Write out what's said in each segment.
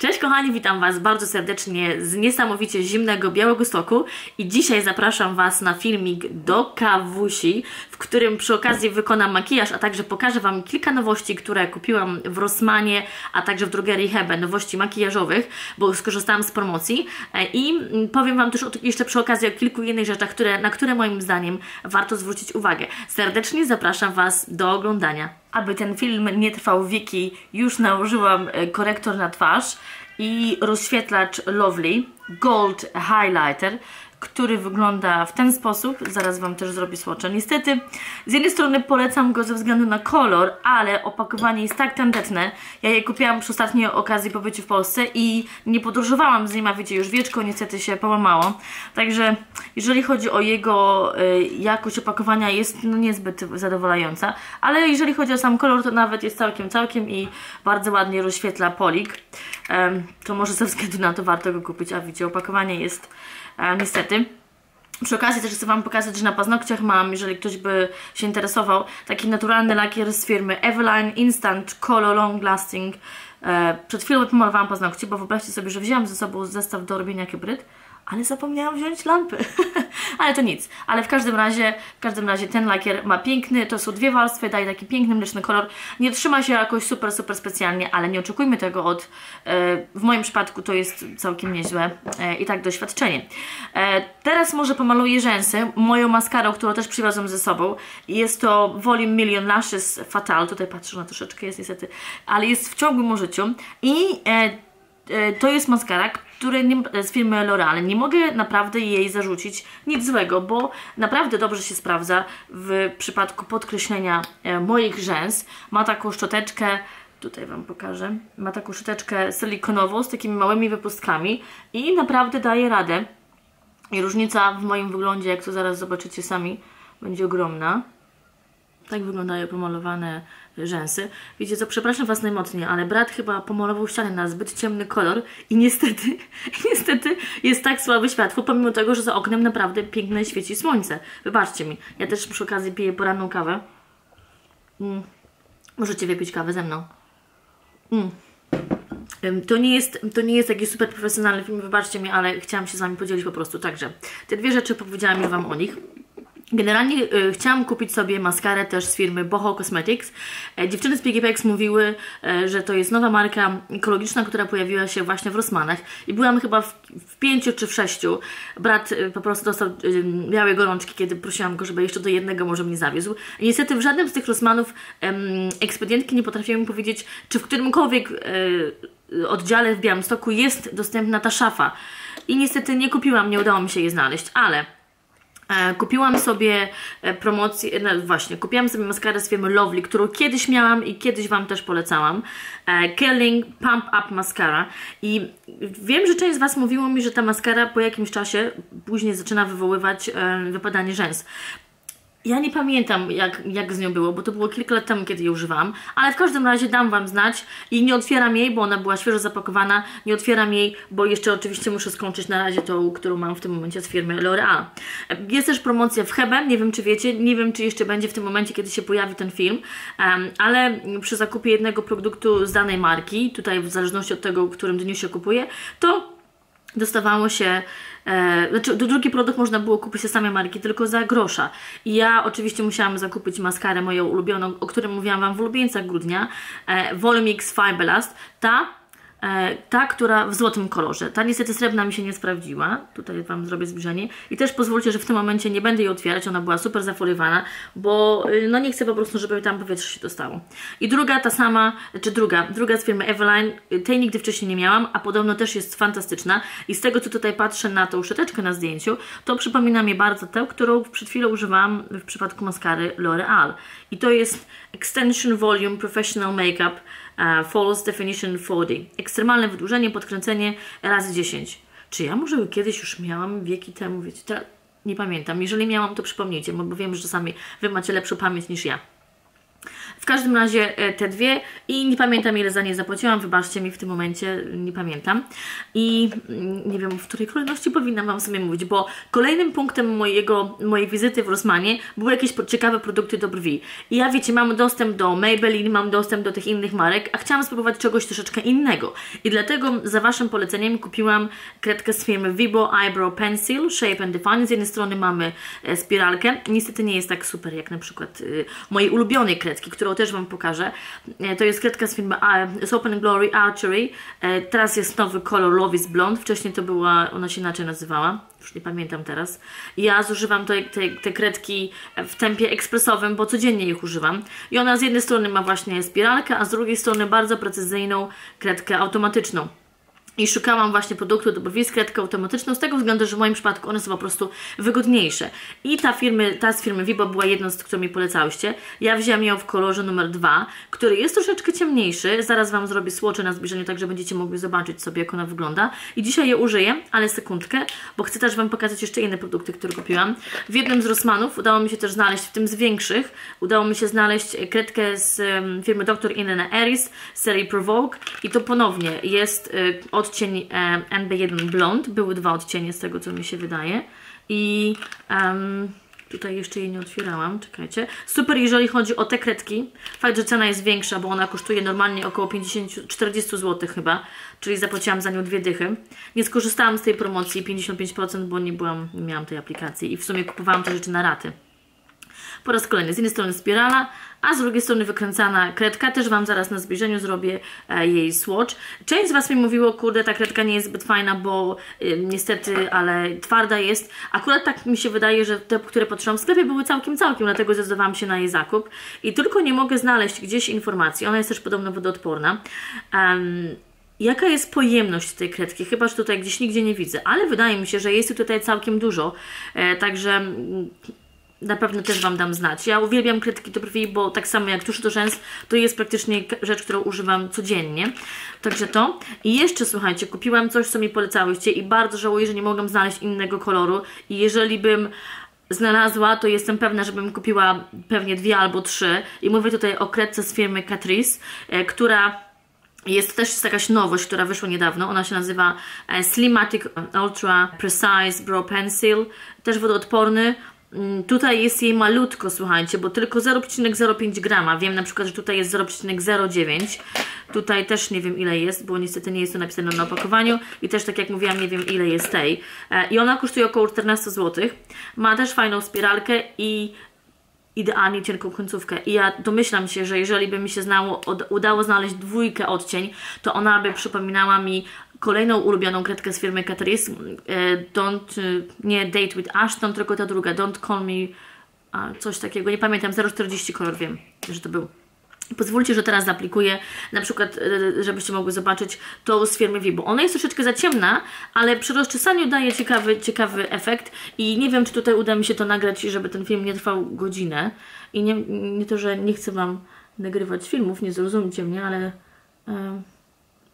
Cześć kochani, witam Was bardzo serdecznie z niesamowicie zimnego Białego Stoku i dzisiaj zapraszam Was na filmik do kawusi, w którym przy okazji wykonam makijaż, a także pokażę Wam kilka nowości, które kupiłam w Rossmanie, a także w drogerii Hebe, nowości makijażowych, bo skorzystałam z promocji E, i powiem Wam też jeszcze przy okazji o kilku innych rzeczach, które, na które moim zdaniem warto zwrócić uwagę. Serdecznie zapraszam Was do oglądania. Aby ten film nie trwał wieki, już nałożyłam e, korektor na twarz i rozświetlacz Lovely Gold Highlighter, który wygląda w ten sposób. Zaraz Wam też zrobię swatcha. Niestety, z jednej strony polecam go ze względu na kolor, ale opakowanie jest tak tandetne. Ja je kupiłam przy ostatniej okazji pobyciu w Polsce i nie podróżowałam z nim, a wiecie, już wieczko niestety się połamało. Także jeżeli chodzi o jego y, jakość opakowania jest no, niezbyt zadowalająca, ale jeżeli chodzi o sam kolor, to nawet jest całkiem, całkiem i bardzo ładnie rozświetla polik. Em, to może ze względu na to warto go kupić, a widzicie, opakowanie jest niestety. Przy okazji też chcę Wam pokazać, że na paznokciach mam, jeżeli ktoś by się interesował, taki naturalny lakier z firmy Eveline Instant Color Long Lasting. E, przed chwilą pomalowałam paznokcie, bo wyobraźcie sobie, że wzięłam ze sobą zestaw do robienia hybryd, ale zapomniałam wziąć lampy. ale to nic. Ale w każdym razie, w każdym razie ten lakier ma piękny, to są dwie warstwy, daje taki piękny, mleczny kolor. Nie trzyma się jakoś super, super specjalnie, ale nie oczekujmy tego od, e, w moim przypadku to jest całkiem niezłe e, i tak doświadczenie. E, teraz może pomaluję rzęsy moją maskarą, którą też przywiozłam ze sobą. Jest to Volume Million Lashes Fatal, tutaj patrzę na troszeczkę, jest niestety, ale jest w ciągłym użyciu i to jest maskara, które nie, z firmy L'Oreal. Nie mogę naprawdę jej zarzucić nic złego, bo naprawdę dobrze się sprawdza w przypadku podkreślenia e, moich rzęs. Ma taką szczoteczkę, tutaj Wam pokażę, ma taką szczoteczkę silikonową z takimi małymi wypustkami i naprawdę daje radę. I różnica w moim wyglądzie, jak to zaraz zobaczycie sami, będzie ogromna. Tak wyglądają pomalowane rzęsy. Wiecie co, przepraszam Was najmocniej, ale brat chyba pomalował ścianę na zbyt ciemny kolor i niestety, niestety jest tak słabe światło, pomimo tego, że za oknem naprawdę piękne świeci słońce. Wybaczcie mi. Ja też przy okazji piję poranną kawę. Mm. Możecie wypić kawę ze mną. Mm. To nie, jest, to nie jest taki super profesjonalny film, wybaczcie mi, ale chciałam się z Wami podzielić po prostu. Także te dwie rzeczy powiedziałam już Wam o nich. Generalnie y, chciałam kupić sobie maskarę też z firmy Boho Cosmetics. E, dziewczyny z PGPX mówiły, e, że to jest nowa marka ekologiczna, która pojawiła się właśnie w Rossmanach i byłam chyba w, w pięciu czy w sześciu. Brat y, po prostu dostał y, białe gorączki, kiedy prosiłam go, żeby jeszcze do jednego może mnie zawiózł. I niestety w żadnym z tych Rossmanów em, ekspedientki nie potrafiły mi powiedzieć, czy w którymkolwiek e, oddziale w Białymstoku jest dostępna ta szafa. I niestety nie kupiłam, nie udało mi się jej znaleźć, ale Kupiłam sobie e, promocję, no właśnie, kupiłam sobie maskarę z firmy Lovely, którą kiedyś miałam i kiedyś Wam też polecałam. E, Curling Pump Up Mascara i wiem, że część z Was mówiło mi, że ta maskara po jakimś czasie później zaczyna wywoływać e, wypadanie rzęs. Ja nie pamiętam, jak, jak z nią było, bo to było kilka lat temu, kiedy jej używałam, ale w każdym razie dam Wam znać i nie otwieram jej, bo ona była świeżo zapakowana. Nie otwieram jej, bo jeszcze oczywiście muszę skończyć na razie tą, którą mam w tym momencie z firmy L'Oreal. Jest też promocja w Hebe, nie wiem czy wiecie, nie wiem czy jeszcze będzie w tym momencie, kiedy się pojawi ten film, ale przy zakupie jednego produktu z danej marki, tutaj w zależności od tego, w którym dniu się kupuje, to dostawało się, e, znaczy drugi produkt można było kupić ze samej marki, tylko za grosza. I ja oczywiście musiałam zakupić maskarę moją ulubioną, o której mówiłam Wam w ulubieńcach grudnia, e, Volumix Fiber Last. Ta ta, która w złotym kolorze. Ta niestety srebrna mi się nie sprawdziła. Tutaj Wam zrobię zbliżenie. I też pozwólcie, że w tym momencie nie będę jej otwierać. Ona była super zafoliowana, bo y, no nie chcę po prostu, żeby tam powietrze się dostało. I druga, ta sama, czy druga, druga z firmy Eveline. Tej nigdy wcześniej nie miałam, a podobno też jest fantastyczna. I z tego, co tutaj patrzę na tą szczoteczkę na zdjęciu, to przypomina mi bardzo tę, którą przed chwilą używałam w przypadku maskary L'Oreal. I to jest Extension Volume Professional Makeup False Definition 40. Ekstremalne wydłużenie, podkręcenie razy 10. Czy ja może kiedyś już miałam wieki temu, wiecie, nie pamiętam. Jeżeli miałam, to przypomnijcie, bo wiem, że czasami Wy macie lepszą pamięć niż ja. W każdym razie e, te dwie i nie pamiętam ile za nie zapłaciłam, wybaczcie mi w tym momencie, nie pamiętam. I mm, nie wiem, w której kolejności powinnam Wam sobie mówić, bo kolejnym punktem mojego, mojej wizyty w Rosmanie były jakieś ciekawe produkty do brwi. I ja wiecie, mam dostęp do Maybelline, mam dostęp do tych innych marek, a chciałam spróbować czegoś troszeczkę innego. I dlatego za Waszym poleceniem kupiłam kredkę z firmy Vibo Eyebrow Pencil Shape and Define. Z jednej strony mamy e, spiralkę, niestety nie jest tak super jak na przykład y, mojej ulubionej kredki, którą też Wam pokażę. E, to jest kredka z firmy z Open Glory Archery. E, teraz jest nowy kolor Love is Blonde, wcześniej to była, ona się inaczej nazywała, już nie pamiętam teraz. Ja zużywam te, te, te kredki w tempie ekspresowym, bo codziennie ich używam. I ona z jednej strony ma właśnie spiralkę, a z drugiej strony bardzo precyzyjną kredkę automatyczną i szukałam właśnie produktu do brwi z kredką automatyczną z tego względu, że w moim przypadku one są po prostu wygodniejsze. I ta, firmy, ta z firmy Vibo była jedną z którą mi polecałyście. Ja wzięłam ją w kolorze numer 2, który jest troszeczkę ciemniejszy. Zaraz Wam zrobię słocze na zbliżeniu, tak że będziecie mogli zobaczyć sobie, jak ona wygląda. I dzisiaj je użyję, ale sekundkę, bo chcę też Wam pokazać jeszcze inne produkty, które kupiłam. W jednym z Rossmanów udało mi się też znaleźć, w tym z większych, udało mi się znaleźć kredkę z firmy Dr. Inna Eris serii Provoke i to ponownie jest y, odcień e, NB1 Blond. Były dwa odcienie z tego, co mi się wydaje. I um, tutaj jeszcze jej nie otwierałam, czekajcie. Super, jeżeli chodzi o te kredki. Fakt, że cena jest większa, bo ona kosztuje normalnie około 50, 40 zł chyba, czyli zapłaciłam za nią dwie dychy. Nie skorzystałam z tej promocji 55%, bo nie byłam, nie miałam tej aplikacji i w sumie kupowałam te rzeczy na raty. Po raz kolejny, z jednej strony spirala, a z drugiej strony wykręcana kredka. Też Wam zaraz na zbliżeniu zrobię e, jej swatch. Część z Was mi mówiło, kurde, ta kredka nie jest zbyt fajna, bo y, niestety, ale twarda jest. Akurat tak mi się wydaje, że te, które patrzyłam w sklepie były całkiem, całkiem, dlatego zdecydowałam się na jej zakup. I tylko nie mogę znaleźć gdzieś informacji. Ona jest też podobno wodoodporna. Um, jaka jest pojemność tej kredki, chyba że tutaj gdzieś nigdzie nie widzę, ale wydaje mi się, że jest tutaj całkiem dużo, e, także na pewno też Wam dam znać. Ja uwielbiam kredki do brwi, bo tak samo jak tusz do rzęs, to jest praktycznie rzecz, którą używam codziennie. Także to. I jeszcze, słuchajcie, kupiłam coś, co mi polecałyście i bardzo żałuję, że nie mogłam znaleźć innego koloru i jeżeli bym znalazła, to jestem pewna, żebym kupiła pewnie dwie albo trzy. I mówię tutaj o kredce z firmy Catrice, e, która jest też jakaś nowość, która wyszła niedawno. Ona się nazywa e, Slimatic Ultra Precise Brow Pencil. Też wodoodporny. Mm, tutaj jest jej malutko, słuchajcie, bo tylko 0,05 grama. Wiem na przykład, że tutaj jest 0,09. Tutaj też nie wiem ile jest, bo niestety nie jest to napisane na opakowaniu. I też tak jak mówiłam, nie wiem ile jest tej. E, I ona kosztuje około 14 zł. Ma też fajną spiralkę i idealnie cienką końcówkę. I ja domyślam się, że jeżeli by mi się znało, udało znaleźć dwójkę odcień, to ona by przypominała mi kolejną ulubioną kredkę z firmy Catrice. E, don't, e, nie Date with Ashton, tylko ta druga. Don't Call Me, coś takiego, nie pamiętam, 040 kolor wiem, że to był. Pozwólcie, że teraz zaaplikuję, na przykład, e, żebyście mogły zobaczyć tą z firmy Vibo. Ona jest troszeczkę za ciemna, ale przy rozczesaniu daje ciekawy, ciekawy efekt i nie wiem, czy tutaj uda mi się to nagrać, żeby ten film nie trwał godzinę. I nie, nie to, że nie chcę Wam nagrywać filmów, nie zrozumcie mnie, ale... Yy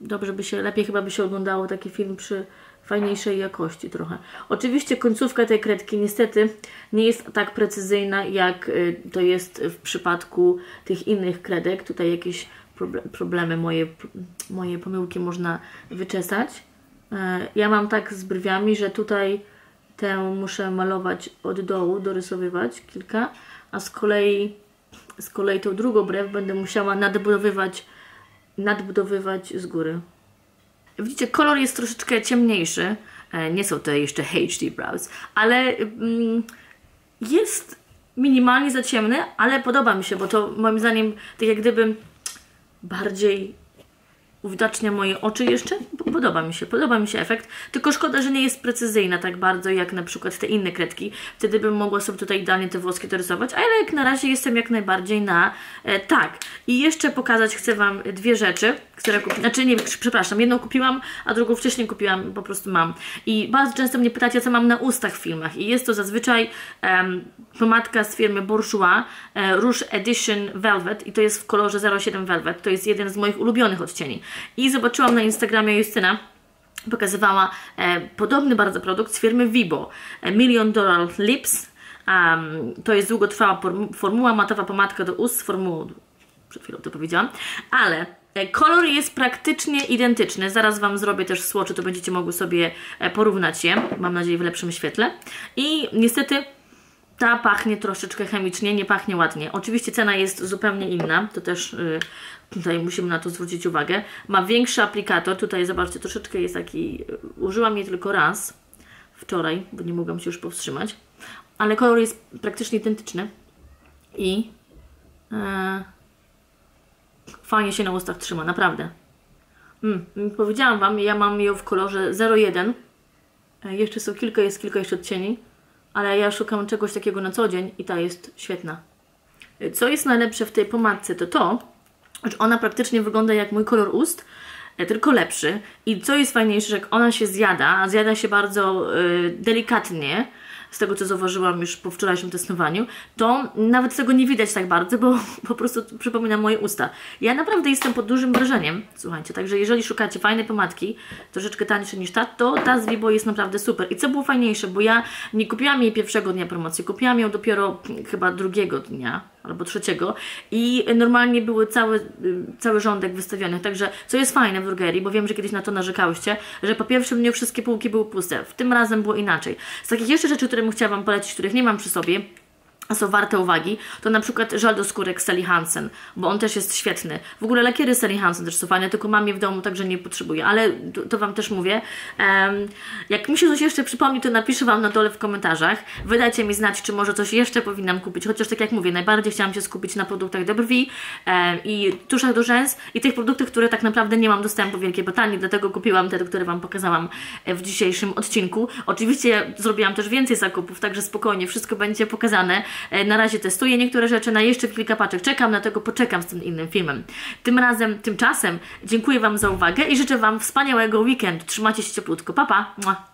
dobrze by się, lepiej chyba by się oglądało taki film przy fajniejszej jakości trochę. Oczywiście końcówka tej kredki niestety nie jest tak precyzyjna jak y, to jest w przypadku tych innych kredek. Tutaj jakieś problemy, moje, moje pomyłki można wyczesać. E, ja mam tak z brwiami, że tutaj tę muszę malować od dołu, dorysowywać kilka, a z kolei z kolei tą drugą brew będę musiała nadbudowywać nadbudowywać z góry. Widzicie, kolor jest troszeczkę ciemniejszy. E, nie są to jeszcze HD brows, ale mm, jest minimalnie za ciemny, ale podoba mi się, bo to moim zdaniem tak jak gdyby bardziej uwidacznia moje oczy jeszcze. Podoba mi się, podoba mi się efekt. Tylko szkoda, że nie jest precyzyjna tak bardzo jak na przykład te inne kredki. Wtedy bym mogła sobie tutaj idealnie te włoski dorysować, ale jak na razie jestem jak najbardziej na e, tak. I jeszcze pokazać chcę Wam dwie rzeczy, które kupiłam. Znaczy nie, przepraszam, jedną kupiłam, a drugą wcześniej kupiłam, po prostu mam. I bardzo często mnie pytacie, co mam na ustach w filmach. I jest to zazwyczaj um, pomadka z firmy Bourjois e, Rouge Edition Velvet i to jest w kolorze 07 Velvet. To jest jeden z moich ulubionych odcieni. I zobaczyłam na Instagramie Justyna, pokazywała e, podobny bardzo produkt z firmy Vibo. E, Million Dollar Lips. Um, to jest długotrwała formuła, matowa pomadka do ust z formułą przed chwilą to powiedziałam, ale e, kolor jest praktycznie identyczny. Zaraz Wam zrobię też swatchy, to będziecie mogły sobie porównać je, mam nadzieję w lepszym świetle. I niestety ta pachnie troszeczkę chemicznie, nie pachnie ładnie. Oczywiście cena jest zupełnie inna, to też y, tutaj musimy na to zwrócić uwagę. Ma większy aplikator, tutaj zobaczcie, troszeczkę jest taki, y, użyłam jej tylko raz, wczoraj, bo nie mogłam się już powstrzymać, ale kolor jest praktycznie identyczny i e, fajnie się na ustach trzyma, naprawdę. Mm, powiedziałam Wam, ja mam ją w kolorze 01, e, jeszcze są kilka, jest kilka jeszcze odcieni, ale ja szukam czegoś takiego na co dzień i ta jest świetna. Co jest najlepsze w tej pomadce to to, ona praktycznie wygląda jak mój kolor ust, e, tylko lepszy. I co jest fajniejsze, że jak ona się zjada, a zjada się bardzo y, delikatnie, z tego co zauważyłam już po wczorajszym testowaniu, to nawet tego nie widać tak bardzo, bo po prostu przypomina moje usta. Ja naprawdę jestem pod dużym wrażeniem, słuchajcie, także jeżeli szukacie fajnej pomadki, troszeczkę tańsze niż ta, to ta z Vibo jest naprawdę super. I co było fajniejsze, bo ja nie kupiłam jej pierwszego dnia promocji, kupiłam ją dopiero chyba drugiego dnia, albo trzeciego. I normalnie były cały, cały rządek wystawionych, także co jest fajne w drogerii, bo wiem, że kiedyś na to narzekałyście, że po pierwszym dniu wszystkie półki były puste, w tym razem było inaczej. Z takich jeszcze rzeczy, które bym Wam polecić, których nie mam przy sobie, są warte uwagi, to na przykład żal do skórek Sally Hansen, bo on też jest świetny. W ogóle lakiery Sally Hansen też są fajne, tylko mam je w domu, także nie potrzebuję, ale to, to Wam też mówię. Um, jak mi się coś jeszcze przypomni, to napiszę Wam na dole w komentarzach. Wydajcie mi znać, czy może coś jeszcze powinnam kupić, chociaż tak jak mówię, najbardziej chciałam się skupić na produktach do brwi um, i tuszach do rzęs i tych produktach, które tak naprawdę nie mam dostępu w Wielkiej Brytanii, dlatego kupiłam te, które Wam pokazałam e, w dzisiejszym odcinku. Oczywiście zrobiłam też więcej zakupów, także spokojnie, wszystko będzie pokazane na razie testuję niektóre rzeczy, na jeszcze kilka paczek czekam, dlatego poczekam z tym innym filmem. Tym razem, tymczasem dziękuję Wam za uwagę i życzę Wam wspaniałego weekendu. Trzymajcie się cieplutko. Pa, pa!